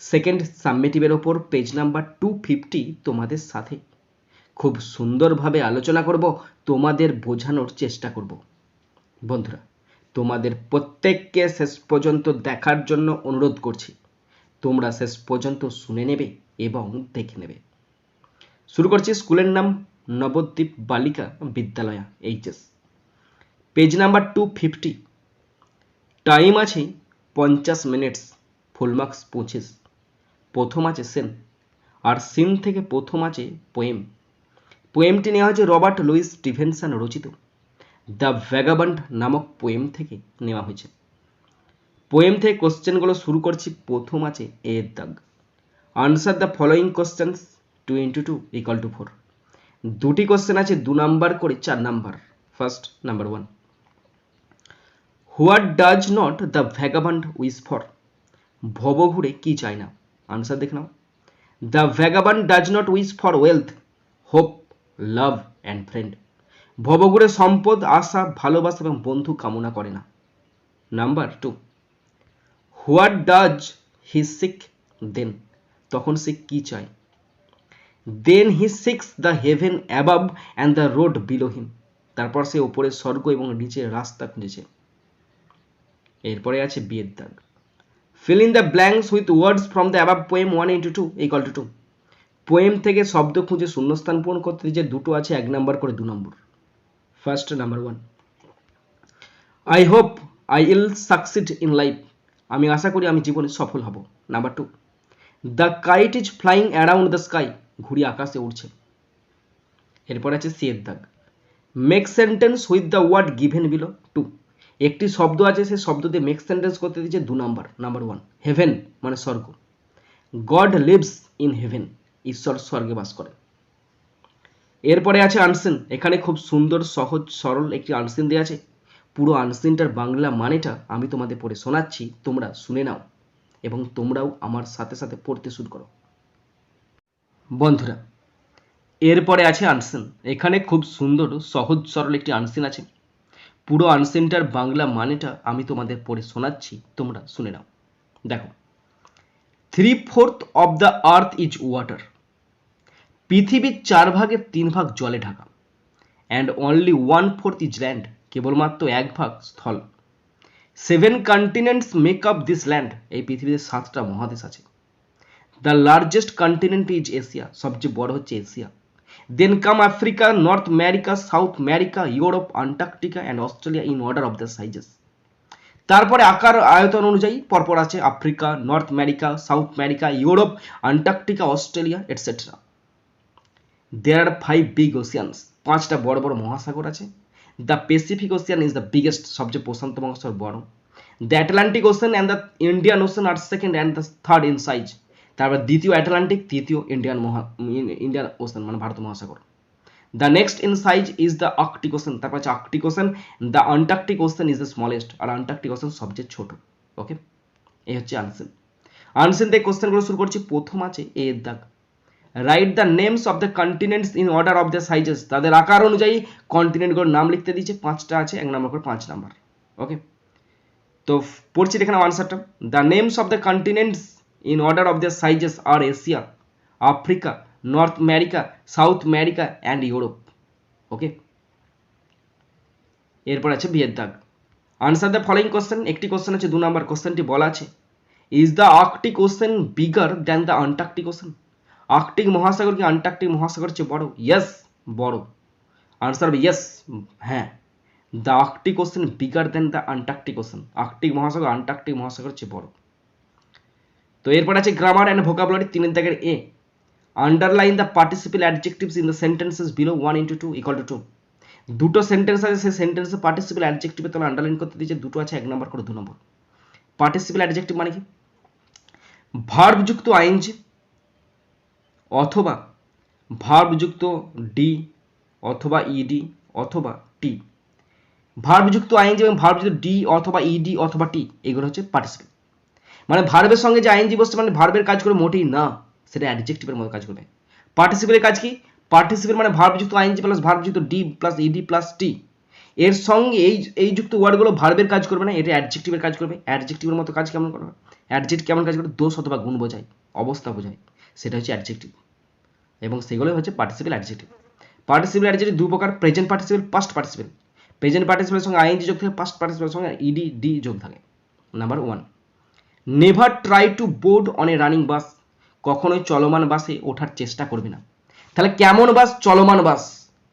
Second সাবমিটিভের ওপর page number two fifty তোমাদের সাথে। খুব সুন্দরভাবে আলোচনা করব, তোমাদের বোঝানোর চেষ্টা করব। বন্ধুরা, তোমাদের প্রত্যেককে শেষ পর্যন্ত দেখার জন্য অনুরোধ করছি। তোমরা শেষ পর্যন্ত শুনে নেবে এবং দেখে নেবে। শুরু করছি স্কুলের নাম নবদ্বীপ বালিকা বিদ্যালয়া, HS. Page number two fifty time আছে পঞ্চাশ মিনিটস, ফুল মার্কস পঁচিশ। প্রথম আছে সেন আর সিন থেকে প্রথম আছে পোয়েম। পোয়েমটি নেওয়া হয়েছে রবার্ট লুইস স্টিভেনসন রচিত। দ্য ভ্যাগাবান্ড নামক পোয়েম থেকে নেওয়া হয়েছে। পোয়েম থেকে কোশ্চেনগুলো শুরু করছি, প্রথম আছে এ দাগ। Answer the following questions, two into two equal to four. দুটি কোশ্চেন আছে, দু নাম্বার করে চার number, first number one. What does not the vagabond wish for? ভবঘুরে কি চায় না। দেখে নাও। The vagabond does not wish for wealth hope love and friend ভবঘুরে সম্পদ, আশা, ভালোবাসা এবং বন্ধু কামনা করে না। Number two what does he seek then তখন সে কি চায়? Then he seeks the heaven above and the road below him তারপর সে ওপরে স্বর্গ এবং নিচে রাস্তা খুঁজেছে। এরপরে আছে বিয়ের দাগ। Fill in the blanks with words from the above poem one into two equal to two poem থেকে শব্দ খুঁজে শূন্যস্থান পূরণ করতে যে দুটো আছে, এক নাম্বার করে দু number first number one I hope I will succeed in life আমি আশা করি আমি জীবনে সফল হব। Number two the kite is flying around the sky ঘুড়ি আকাশে উড়ছে। এরপর আছে সিয়ের দাগ। Make sentence with the word given below two একটি শব্দ আছে, সে শব্দ দিয়ে মেক সেন্টেন্স করতে দিচ্ছে দু নাম্বার নাম্বার ওয়ান হেভেন মানে স্বর্গ। গড লিভস ইন হেভেন ঈশ্বর স্বর্গে বাস করে এরপরে আছে আনসিন এখানে খুব সুন্দর, সহজ, সরল একটি আনসিন দেওয়া আছে। পুরো আনসিনটার বাংলা মানেটা আমি তোমাদের পড়ে শোনাচ্ছি, তোমরা শুনে নাও এবং তোমরাও আমার সাথে সাথে পড়তে শুরু করো। বন্ধুরা, এরপরে আছে আনসিন এখানে খুব সুন্দর, সহজ, সরল একটি আনসিন আছে। পুরো আনসেন্টার বাংলা মানেটা আমি তোমাদের পড়ে শোনাচ্ছি, তোমরা শুনে নাও। দেখো three fourth of the earth is water পৃথিবীর চার ভাগের তিন ভাগ জলে Dhaka. And only one fourth is land কেবলমাত্র এক ভাগ স্থল। Seven continents make up this land এই পৃথিবীতে সাতটা মহাদেশ আছে। The largest continent is Asia সবচেয়ে বড় হচ্ছে Asia then come Africa North America South America Europe Antarctica and Australia in order of the sizes তারপরে আকার আয়তন অনুযায়ী পরপর আছে Africa North America South America Europe Antarctica Australia etcetera there are five big oceans পাঁচটা বড় বড় মহাসাগর আছে। The Pacific ocean is the biggest সবচেয়ে প্রশান্ত মহাসাগর বড়। The Atlantic ocean and the Indian ocean are second and the third in size তারপর দ্বিতীয় অ্যাটলান্টিক তৃতীয় ইন্ডিয়ান মহা ইন্ডিয়ান ওশান মানে ভারত মহাসাগর। The next in size is the Arctic ocean তারপর হচ্ছে Arctic ocean the Antarctic ocean is the smallest R Antarctic ocean সবচেয়ে ছোট ওকে এই হচ্ছে আনসেন আনসেন থেকে কোশ্চেনগুলো শুরু করছি, প্রথম আছে এ এর দাগ write the names of the continents in order of the sizes তাদের আকার অনুযায়ী কন্টিনেন্টগুলোর নাম লিখতে দিয়েছে, পাঁচটা আছে, এক নম্বর করে পাঁচ নাম্বার ওকে তো পড়ছি দেখে আনসারটা the names of the continents in order of the sizes are Asia Africa North America South America and Europe okay এরপর আছে বিয়ের দাগ। আনসার দ্য ফলোয়িং কোশ্চেন একটি কোশ্চেন আছে, দু নম্বর কোশ্চেনটি বলা আছে। Is the Arctic ocean bigger than the Antarctic ocean Arctic মহাসাগর কি আন্টার্কটিক মহাসাগর চেয়ে বড়? ইয়েস বড়। আনসার হবে ইয়েস হ্যাঁ। The Arctic ocean bigger than the Antarctic ocean Arctic মহাসাগর আন্টার্কটিক মহাসাগর চেয়ে বড়। তো এরপর আছে গ্রামার অ্যান্ড ভোকাবুলারি তিনের দাগের A underline the participle adjectives in the sentences below one into two equal to two দুটো সেন্টেন্স আছে, সেই সেন্টেন্সে পার্টিসিপেল অ্যাডজেক্টিভে তোমরা আন্ডারলাইন করতে দিয়েছে, দুটো আছে, এক নম্বর করে দু নম্বর পার্টিসিপেল অ্যাডজেক্টিভ মানে কি? ভার্বযুক্ত আইনজি অথবা ভার্বযুক্ত ডি অথবা ইডি অথবা টি ভার্বযুক্ত আইনজি এবং ভার্বযুক্ত ডি অথবা ইডি অথবা টি এগুলো হচ্ছে পার্টিসিপেল মানে ভার্বের সঙ্গে যে আইনজি বসছে মানে ভার্বের কাজ করে মোটেই না। সেটা অ্যাডজেক্টিভের মতো কাজ করবে। পার্টিসিপেলের কাজ কি? পার্টিসিপেল মানে ভার্বযুক্ত ING plus ভার্বযুক্ত D plus ED plus T এর সঙ্গে এই এই যুক্ত ওয়ার্ডগুলো ভার্বের কাজ করবে না, এটা অ্যাডজেক্টিভের কাজ করবে। অ্যাডজেক্টিভের মতো কাজ কেমন করবে? অ্যাডজেক্ট কেমন কাজ করে দোষ অথবা গুণ বোঝায়, অবস্থা বোঝায়। সেটা হচ্ছে অ্যাডজেক্টিভ এবং সেগুলোই হচ্ছে পার্টিসিপেল অ্যাডজেক্টিভ পার্টিসিপেল অ্যাডজেক্টিভ দু প্রকার present participle past participle present পার্টিসিপেলের সঙ্গে আইএনজি যোগ থাকে পাস্ট পার্টিসিপেলের সঙ্গে ইডি ডি যোগ থাকে। Number one never try to board on a running bus কখনোই চলমান বাসে ওঠার চেষ্টা করবে না। তাহলে কেমন বাস চলমান বাস?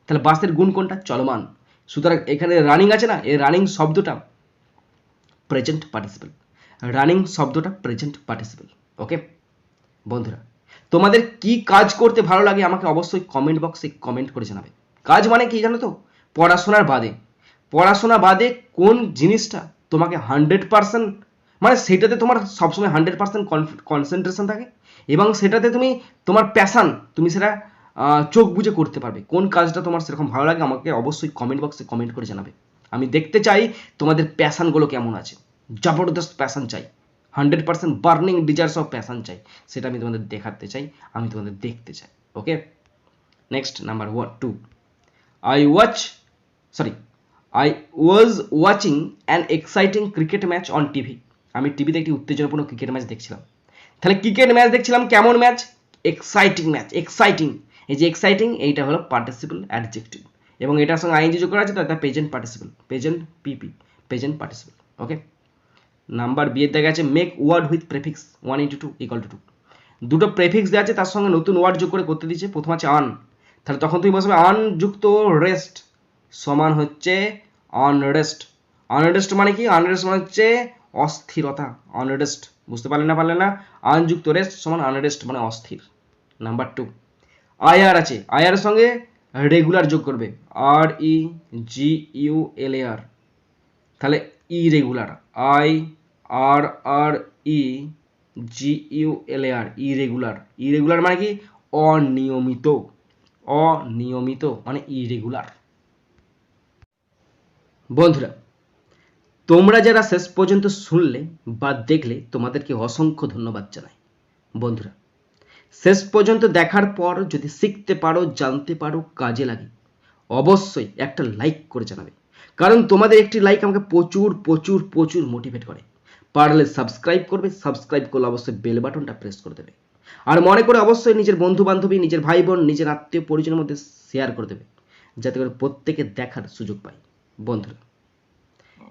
তাহলে বাসের গুণ কোনটা? চলমান। সুতরাং এখানে রানিং আছে না? এই রানিং শব্দটা প্রেজেন্ট পার্টিসিপেল রানিং শব্দটা প্রেজেন্ট পার্টিসিপেল ওকে বন্ধুরা, তোমাদের কি কাজ করতে ভালো লাগে আমাকে অবশ্যই কমেন্ট বক্সে কমেন্ট করে জানাবে। কাজ মানে কি জানো তো? পড়াশোনার বাদে। পড়াশোনা বাদে কোন জিনিসটা তোমাকে হান্ড্রেড পার্সেন্ট মানে সেটাতে তোমার সবসময় হান্ড্রেড পার্সেন্ট কনসেন্ট্রেশন থাকে এবং সেটাতে তুমি, তোমার প্যাশান তুমি সেটা চোখ বুঝে করতে পারবে। কোন কাজটা তোমার সেরকম ভালো লাগে আমাকে অবশ্যই কমেন্ট বক্সে কমেন্ট করে জানাবে। আমি দেখতে চাই তোমাদের প্যাশানগুলো কেমন আছে। জবরদস্ত প্যাশান চাই। Hundred percent burning desires of passion চাই। সেটা আমি তোমাদের দেখাতে চাই, আমি তোমাদের দেখতে চাই okay next number one two I watch sorry I was watching an exciting cricket match on TV আমি টিভিতে একটি উত্তেজনাপূর্ণ ক্রিকেট ম্যাচ দেখছিলাম। তাহলে ক্রিকেট ম্যাচ দেখছিলাম কেমন ম্যাচ? এক্সাইটিং ম্যাচ এক্সাইটিং এই যে এক্সাইটিং এইটা হলো পার্টিসিপল অ্যাডজেক্টিভ এবং এটার সঙ্গে আইনজি যোগ করা আছে, তার present participle present PP present participle okay number বিয়ের দেখা আছে make word with prefix one into two equal to two two prefix দেওয়া আছে, তার সঙ্গে নতুন ওয়ার্ড যোগ করে করতে দিচ্ছে প্রথম আছে আন তাহলে তখন তুমি বসবে আন যুক্ত রেস্ট সমান হচ্ছে আনরেস্ট আনরেস্ট মানে কি? আনরেস্ট মানে হচ্ছে অস্থিরতা আনরেস্ট বুঝতে পারলেন না পারলেন না? আনযুক্ত রেস্ট সমান আনরেস্ট মানে অস্থির। নাম্বার টু আয়ার আছে। আয়ার সঙ্গে রেগুলার যোগ করবে। আর E G U L R তাহলে ই regular I R R E G U L R irregular irregular মানে কি? অনিয়মিত। অনিয়মিত মানে ইরেগুলার বন্ধুরা তোমরা যারা শেষ পর্যন্ত শুনলে বা দেখলে, তোমাদেরকে অসংখ্য ধন্যবাদ জানাই। বন্ধুরা, শেষ পর্যন্ত দেখার পর যদি শিখতে পারো, জানতে পারো, কাজে লাগে, অবশ্যই একটা লাইক করে জানাবে। কারণ তোমাদের একটি লাইক আমাকে প্রচুর প্রচুর প্রচুর মোটিভেট করে। পারলে সাবস্ক্রাইব করবে, সাবস্ক্রাইব করলে অবশ্যই বেল বাটনটা প্রেস করে দেবে। আর মনে করে অবশ্যই নিজের বন্ধু বান্ধবী নিজের ভাই বোন নিজের আত্মীয় পরিজনের মধ্যে শেয়ার করে দেবে, যাতে করে প্রত্যেকে দেখার সুযোগ পায়। বন্ধুরা